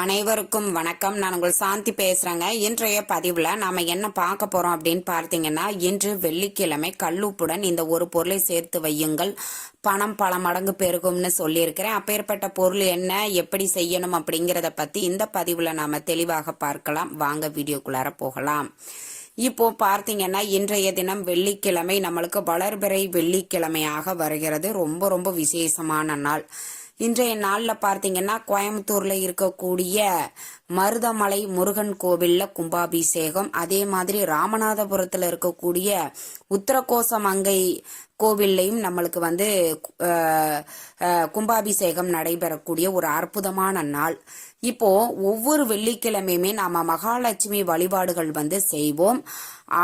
அனைவருக்கும் வணக்கம். நான் உங்கள் சாந்தி பேசுகிறேங்க இன்றைய பதிவில் நாம் என்ன பார்க்க போகிறோம் அப்படின்னு பார்த்தீங்கன்னா இன்று வெள்ளிக்கிழமை கல்லுப்புடன் இந்த ஒரு பொருளை சேர்த்து வையுங்கள். பணம் பல மடங்கு பெருகும்னு சொல்லியிருக்கிறேன். அப்பேற்பட்ட பொருள் என்ன எப்படி செய்யணும் அப்படிங்கிறத பற்றி இந்த பதிவில் நாம் தெளிவாக பார்க்கலாம். வாங்க வீடியோக்குள்ளார போகலாம். இப்போ பார்த்தீங்கன்னா இன்றைய தினம் வெள்ளிக்கிழமை நம்மளுக்கு வளர்பிறை வெள்ளிக்கிழமையாக வருகிறது. ரொம்ப ரொம்ப விசேஷமான நாள். இன்றைய நாளில் பார்த்தீங்கன்னா கோயம்புத்தூர்ல இருக்கக்கூடிய மருதமலை முருகன் கோவில்ல கும்பாபிஷேகம். அதே மாதிரி ராமநாதபுரத்துல இருக்கக்கூடிய உத்தரகோசமங்கை கோவில்லையும் நம்மளுக்கு வந்து கும்பாபிஷேகம் நடைபெறக்கூடிய ஒரு அற்புதமான நாள். இப்போ ஒவ்வொரு வெள்ளிக்கிழமையுமே நாம மகாலட்சுமி வழிபாடுகள் வந்து செய்வோம்.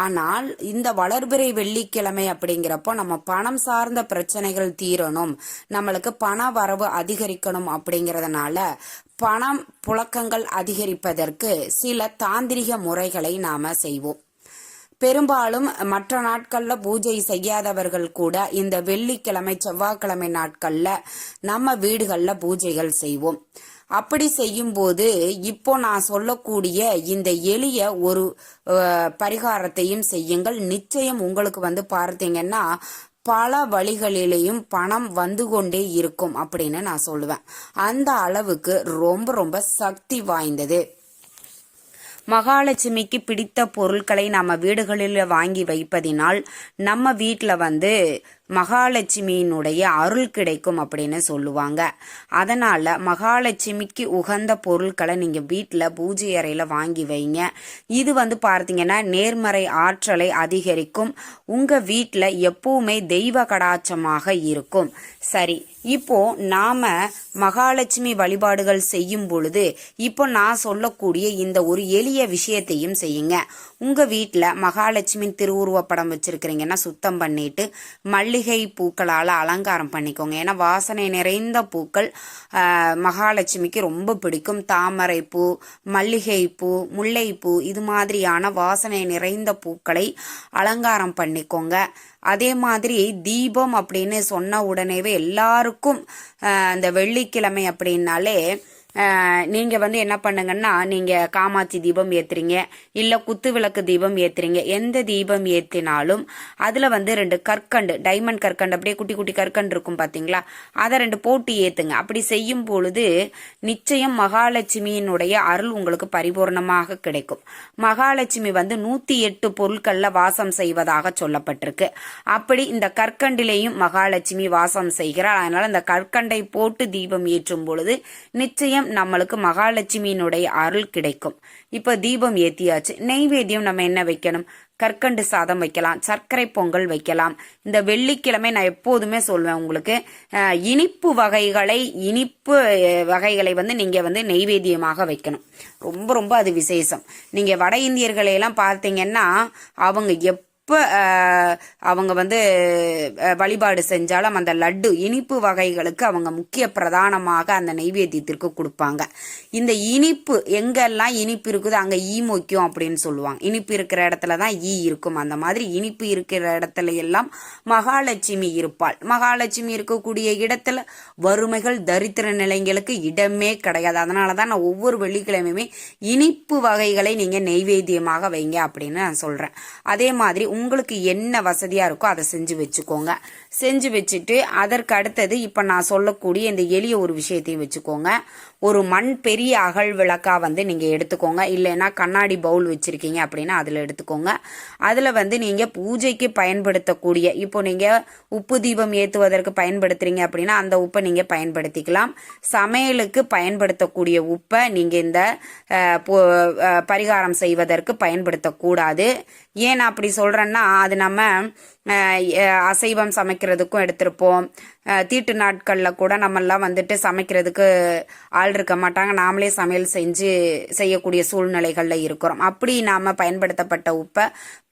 ஆனால் இந்த வளர்பிறை வெள்ளிக்கிழமை அப்படிங்கிறப்போ நம்ம பணம் சார்ந்த பிரச்சனைகள் தீரணும். நம்மளுக்கு பண வரவு அதிகரிக்கணும் அப்படிங்கிறதுனால பணம் புழக்கங்கள் அதிகரிப்பதற்கு சில தாந்திரிக முறைகளை நாம செய்வோம். பெரும்பாலும் மற்ற நாட்கள்ல பூஜை செய்யாதவர்கள் கூட இந்த வெள்ளிக்கிழமை செவ்வாய்க்கிழமை நாட்கள்ல நம்ம வீடுகள்ல பூஜைகள் செய்வோம். அப்படி செய்யும்போது இப்போ நான் சொல்லக்கூடிய இந்த எளிய ஒரு பரிகாரத்தையும் செய்யுங்கள். நிச்சயம் உங்களுக்கு வந்து பார்த்தீங்கன்னா பல வழிகளிலேயும் பணம் வந்து கொண்டே இருக்கும் அப்படின்னு நான் சொல்லுவேன். அந்த அளவுக்கு ரொம்ப ரொம்ப சக்தி வாய்ந்தது. மகாலட்சுமிக்கு பிடித்த பொருட்களை நம்ம வீடுகளில் வாங்கி வைப்பதினால் நம்ம வீட்டில் வந்து மகாலட்சுமியினுடைய அருள் கிடைக்கும் அப்படின்னு சொல்லுவாங்க. அதனால மகாலட்சுமிக்கு உகந்த பொருட்களை நீங்க வீட்டில் பூஜை அறையில வாங்கி வைங்க. இது வந்து பார்த்தீங்கன்னா நேர்மறை ஆற்றலை அதிகரிக்கும். உங்க வீட்டில் எப்பவுமே தெய்வ கடாட்சமாக இருக்கும். சரி இப்போ நாம மகாலட்சுமி வழிபாடுகள் செய்யும் பொழுது இப்போ நான் சொல்லக்கூடிய இந்த ஒரு எளிய விஷயத்தையும் செய்யுங்க. உங்கள் வீட்டில் மகாலட்சுமியின் திருவுருவப்படம் வச்சுருக்கிறீங்கன்னா சுத்தம் பண்ணிட்டு மல்லிகை பூக்களால் அலங்காரம் பண்ணிக்கோங்க. ஏன்னா வாசனை நிறைந்த பூக்கள் மகாலட்சுமிக்கு ரொம்ப பிடிக்கும். தாமரை பூ மல்லிகை பூ முல்லைப்பூ இது மாதிரியான வாசனை நிறைந்த பூக்களை அலங்காரம் பண்ணிக்கோங்க. அதே மாதிரி தீபம் அப்படின்னு சொன்ன உடனேவே எல்லாருக்கும் இந்த அந்த வெள்ளிக்கிழமை அப்படின்னாலே நீங்கள் வந்து என்ன பண்ணுங்கன்னா நீங்கள் காமாட்சி தீபம் ஏற்றுறீங்க இல்லை குத்து விளக்கு தீபம் ஏற்றுறீங்க எந்த தீபம் ஏற்றினாலும் அதில் வந்து ரெண்டு கற்கண்டு டைமண்ட் கற்கண்டு அப்படியே குட்டி குட்டி கற்கண்டு இருக்கும் பார்த்தீங்களா அதை ரெண்டு போட்டு ஏற்றுங்க அப்படி செய்யும் பொழுது நிச்சயம் மகாலட்சுமியினுடைய அருள் உங்களுக்கு பரிபூர்ணமாக கிடைக்கும். மகாலட்சுமி வந்து நூற்றி எட்டு பொருட்களில் வாசம் செய்வதாக சொல்லப்பட்டிருக்கு. அப்படி இந்த கற்கண்டிலேயும் மகாலட்சுமி வாசம் செய்கிறார் அதனால் இந்த கற்கண்டை போட்டு தீபம் ஏற்றும் பொழுது நிச்சயம் நம்மளுக்கு மகாலட்சுமியினுடைய அருள் கிடைக்கும். இப்ப தீபம் ஏத்தியாச்சு. நெய்வேத்தியம் நம்ம என்ன வைக்கணும்? கற்கண்டு சாதம் வைக்கலாம் சர்க்கரை பொங்கல் வைக்கலாம். இந்த வெள்ளிக்கிழமை நான் எப்போதுமே சொல்வேன் உங்களுக்கு இனிப்பு வகைகளை இனிப்பு வகைகளை வந்து நீங்க வந்து நெய்வேத்தியமாக வைக்கணும். ரொம்ப ரொம்ப அது விசேஷம். நீங்க வட இந்தியர்களையெல்லாம் பார்த்தீங்கன்னா அவங்க எப்ப அவங்க வந்து வழிபாடு செஞ்சாலும் அந்த லட்டு இனிப்பு வகைகளுக்கு அவங்க முக்கிய பிரதானமாக அந்த நெய்வேத்தியத்திற்கு கொடுப்பாங்க. இந்த இனிப்பு எங்கெல்லாம் இனிப்பு இருக்குதோ அங்கே ஈ மொய்க்கும் அப்படின்னு சொல்லுவாங்க. இனிப்பு இருக்கிற இடத்துல தான் ஈ இருக்கும். அந்த மாதிரி இனிப்பு இருக்கிற இடத்துல எல்லாம் மகாலட்சுமி இருப்பாள். மகாலட்சுமி இருக்கக்கூடிய இடத்துல வறுமைகள் தரித்திர நிலைங்களுக்கு இடமே கிடையாது. அதனால தான் நான் ஒவ்வொரு வெள்ளிக்கிழமையுமே இனிப்பு வகைகளை நீங்கள் நெய்வேத்தியமாக வைங்க அப்படின்னு நான் சொல்கிறேன் அதே மாதிரி உங்களுக்கு என்ன வசதியாக இருக்கோ அதை செஞ்சு வச்சுக்கோங்க. செஞ்சு வச்சுட்டு அதற்கு அடுத்தது இப்போ நான் சொல்லக்கூடிய இந்த எளிய ஒரு விஷயத்தையும் வச்சுக்கோங்க. ஒரு மண் பெரிய அகல் விளக்காக வந்து நீங்கள் எடுத்துக்கோங்க. இல்லைன்னா கண்ணாடி பவுல் வச்சுருக்கீங்க அப்படின்னா அதில் எடுத்துக்கோங்க. அதில் வந்து நீங்கள் பூஜைக்கு பயன்படுத்தக்கூடிய இப்போ நீங்கள் உப்பு தீபம் ஏற்றுவதற்கு பயன்படுத்துறீங்க அப்படின்னா அந்த உப்பை நீங்கள் பயன்படுத்திக்கலாம். சமையலுக்கு பயன்படுத்தக்கூடிய உப்பை நீங்கள் இந்த பரிகாரம் செய்வதற்கு பயன்படுத்தக்கூடாது. ஏன் நான் அப்படி சொல்றேன்னா அது நம்ம அசைவம் சமைக்கிறதுக்கும் எடுத்திருப்போம். தீட்டு நாட்களில் கூட நம்மெல்லாம் வந்துட்டு சமைக்கிறதுக்கு ஆள் இருக்க மாட்டாங்க. நாமளே சமையல் செஞ்சு செய்யக்கூடிய சூழ்நிலைகளில் இருக்கிறோம். அப்படி நாம் பயன்படுத்தப்பட்ட உப்பை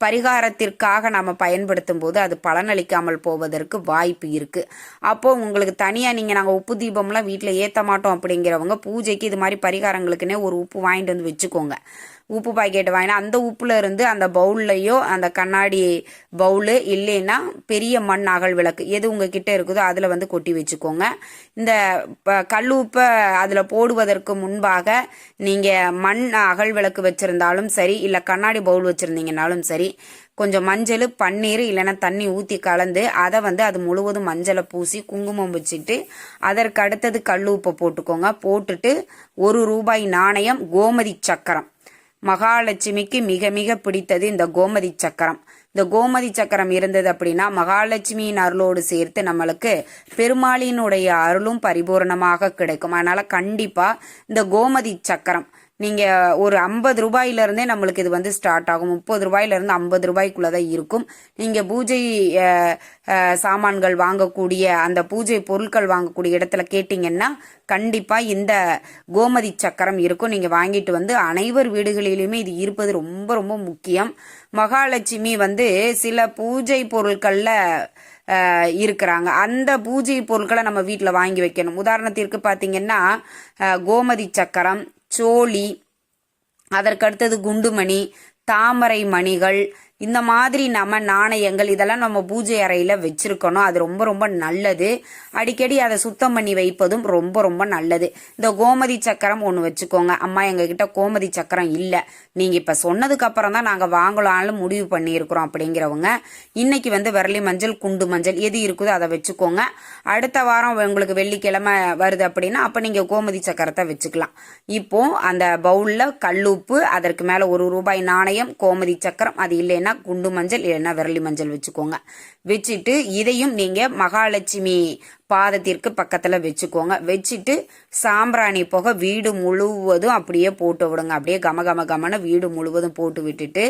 பரிகாரத்திற்காக நாம் பயன்படுத்தும் போது அது பலனளிக்காமல் போவதற்கு வாய்ப்பு இருக்குது அப்போது உங்களுக்கு தனியாக நீங்கள் நாங்கள் உப்பு தீபம்லாம் வீட்டில் ஏற்ற மாட்டோம் அப்படிங்கிறவங்க பூஜைக்கு இது மாதிரி பரிகாரங்களுக்குன்னே ஒரு உப்பு வாங்கிட்டு வந்து வச்சுக்கோங்க. உப்பு பாக்கெட் வாங்கினா அந்த உப்புல இருந்து அந்த பவுல்லையோ அந்த கண்ணாடி பவுலு இல்லைன்னா பெரிய மண் அகல் விளக்கு எது உங்ககிட்ட இருக்குதோ அதில் வந்து கொட்டி வச்சுக்கோங்க. இந்த ப- கல் உப்பை அதில் போடுவதற்கு முன்பாக நீங்கள் மண் அகல் விளக்கு வச்சுருந்தாலும் சரி இல்லை கண்ணாடி பவுல் வச்சுருந்தீங்கனாலும் சரி கொஞ்சம் மஞ்சள் பன்னீர் இல்லைன்னா தண்ணி ஊற்றி கலந்து அதை வந்து அது முழுவதும் மஞ்சளை பூசி குங்குமம் வச்சுட்டு அதற்கு அடுத்தது கல் உப்பை போட்டுக்கோங்க. போட்டுட்டு ஒரு ரூபாய் நாணயம் கோமதி சக்கரம். மகாலட்சுமிக்கு மிக மிக பிடித்தது இந்த கோமதி சக்கரம். இந்த கோமதி சக்கரம் இருந்தது அப்படின்னா மகாலட்சுமியின் அருளோடு சேர்த்து நம்மளுக்கு பெருமாளினுடைய அருளும் பரிபூரணமாக கிடைக்கும். அதனால கண்டிப்பா இந்த கோமதி சக்கரம் நீங்கள் ஒரு ஐம்பது ரூபாயிலேருந்தே நம்மளுக்கு இது வந்து ஸ்டார்ட் ஆகும். முப்பது ரூபாயிலிருந்து ஐம்பது ரூபாய்க்குள்ளே தான் இருக்கும். நீங்கள் பூஜை சாமான்கள் வாங்கக்கூடிய அந்த பூஜை பொருட்கள் வாங்கக்கூடிய இடத்துல கேட்டிங்கன்னா கண்டிப்பாக இந்த கோமதி சக்கரம் இருக்கும். நீங்கள் வாங்கிட்டு வந்து அனைவர் வீடுகளிலுமே இது இருப்பது ரொம்ப ரொம்ப முக்கியம். மகாலட்சுமி வந்து சில பூஜை பொருட்களில் இருக்கிறாங்க. அந்த பூஜை பொருட்களை நம்ம வீட்டில் வாங்கி வைக்கணும். உதாரணத்திற்கு பார்த்தீங்கன்னா கோமதி சக்கரம் சோழி அதற்கடுத்தது குண்டுமணி தாமரை மணிகள் இந்த மாதிரி நம்ம நாணயங்கள் இதெல்லாம் நம்ம பூஜை அறையில் வச்சுருக்கணும். அது ரொம்ப ரொம்ப நல்லது. அடிக்கடி அதை சுத்தம் பண்ணி வைப்பதும் ரொம்ப ரொம்ப நல்லது. இந்த கோமதி சக்கரம் ஒன்று வச்சுக்கோங்க. அம்மா எங்ககிட்ட கோமதி சக்கரம் இல்லை. நீங்கள் இப்போ சொன்னதுக்கு அப்புறம் தான் நாங்கள் வாங்கலாம்னு முடிவு பண்ணியிருக்கிறோம் அப்படிங்கிறவங்க. இன்னைக்கு வந்து விரலி மஞ்சள் குண்டு மஞ்சள் எது இருக்குதோ அதை வச்சுக்கோங்க. அடுத்த வாரம் உங்களுக்கு வெள்ளிக்கிழமை வருது அப்படின்னா அப்போ நீங்கள் கோமதி சக்கரத்தை வச்சுக்கலாம். இப்போ அந்த பவுலில் கல்லுப்பு அதற்கு மேலே ஒரு ரூபாய் நாணயம் கோமதி சக்கரம் அது இல்லைன்னா குண்டு மஞ்சள் இல்லைன்னா விரலி மஞ்சள் வச்சுக்கோங்க. வச்சுட்டு இதையும் நீங்கள் மகாலட்சுமி பாதத்திற்கு பக்கத்தில் வச்சுக்கோங்க. வச்சுட்டு சாம்பிராணி புகை வீடு முழுவதும் அப்படியே போட்டு விடுங்க. அப்படியே கம கம கமன வீடு முழுவதும் போட்டு விட்டுட்டு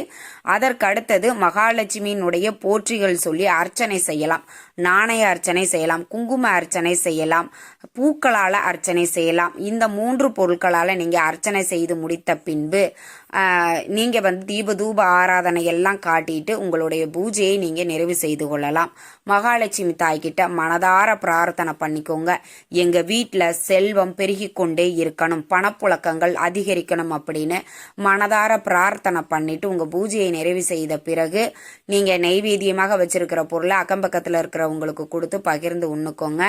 அதற்கடுத்தது மகாலட்சுமியினுடைய போற்றிகள் சொல்லி அர்ச்சனை செய்யலாம். நாணய அர்ச்சனை செய்யலாம் குங்கும அர்ச்சனை செய்யலாம் பூக்களால் அர்ச்சனை செய்யலாம். இந்த மூன்று பொருட்களால் நீங்கள் அர்ச்சனை செய்து முடித்த பின்பு நீங்கள் நீங்க வந்து தீப தூப ஆராதனை எல்லாம் காட்டிட்டு உங்களுடைய பூஜையை நீங்க நிறைவு செய்து கொள்ளலாம். மகாலட்சுமி தாய்கிட்ட மனதார பிரார்த்தனை பண்ணிக்கோங்க. எங்க வீட்டில் செல்வம் பெருகி கொண்டே இருக்கணும். பணப்புழக்கங்கள் அதிகரிக்கணும் அப்படின்னு மனதார பிரார்த்தனை பண்ணிட்டு உங்க பூஜையை நிறைவு செய்த பிறகு நீங்க நெய்வேத்தியமாக வச்சிருக்கிற பொருளை அக்கம் பக்கத்தில் இருக்கிறவங்களுக்கு கொடுத்து பகிர்ந்து உண்ணுக்கோங்க.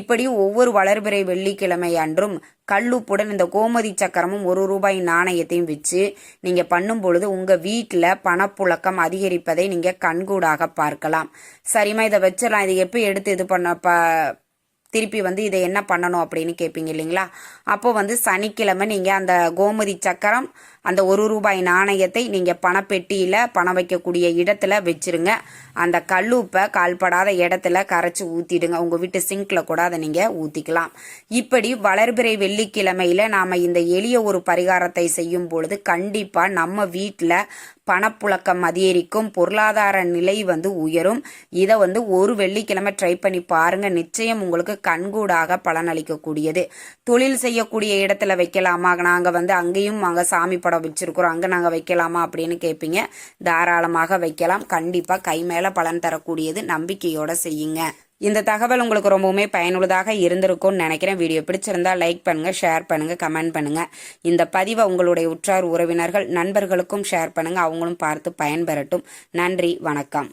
இப்படி ஒவ்வொரு வளர்பிறை வெள்ளிக்கிழமை அன்றும் கல்லுப்புடன் இந்த கோமதி சக்கரமும் ஒரு ரூபாய் நாணயத்தையும் வச்சு நீங்க பண்ணும் பொழுது உங்க வீட்டில் பணப்புழக்கம் அதிகரிப்பதை நீங்க கண்கூடாக பார்க்கலாம். சரிம்மா இதை வச்சிடலாம். இதை எப்போ எடுத்து இது பண்ண ப திருப்பி வந்து இதை என்ன பண்ணணும் அப்படின்னு கேட்பீங்க இல்லைங்களா? அப்போ வந்து சனிக்கிழமை நீங்கள் அந்த கோமதி சக்கரம் அந்த ஒரு ரூபாய் நாணயத்தை நீங்கள் பணப்பெட்டியில் பணம் வைக்கக்கூடிய இடத்துல வச்சுருங்க. அந்த கல்லூப்பை கால்படாத இடத்துல கரைச்சி ஊற்றிடுங்க உங்கள் வீட்டு சிங்கில் கூட அதை நீங்கள் ஊற்றிக்கலாம் இப்படி வளர்பிறை வெள்ளிக்கிழமையில் நாம் இந்த எளிய ஒரு பரிகாரத்தை செய்யும் பொழுது கண்டிப்பாக நம்ம வீட்டில் பணப்புழக்கம் அதிகரிக்கும் பொருளாதார நிலை வந்து உயரும். இதை வந்து ஒரு வெள்ளிக்கிழமை ட்ரை பண்ணி பாருங்க. நிச்சயம் உங்களுக்கு கண்கூடாக பலனளிக்கக்கூடியது. தொழில் செய்யக்கூடிய இடத்துல வைக்கலாமா? நாங்கள் வந்து அங்கேயும் அங்கே சாமி படம் வச்சிருக்கிறோம். அங்கே நாங்கள் வைக்கலாமா அப்படின்னு கேட்பீங்க தாராளமாக வைக்கலாம். கண்டிப்பாக கை மேலே பலன் தரக்கூடியது நம்பிக்கையோடு செய்யுங்க. இந்த தகவல் உங்களுக்கு ரொம்பவுமே பயனுள்ளதாக இருந்திருக்கும்னு நினைக்கிறேன். வீடியோ பிடிச்சிருந்தா லைக் பண்ணுங்க ஷேர் பண்ணுங்க கமெண்ட் பண்ணுங்க. இந்த பதிவை உங்களுடைய உற்றார் உறவினர்கள் நண்பர்களுக்கும் ஷேர் பண்ணுங்கள் அவங்களும் பார்த்து பயன்பெறட்டும். நன்றி வணக்கம்.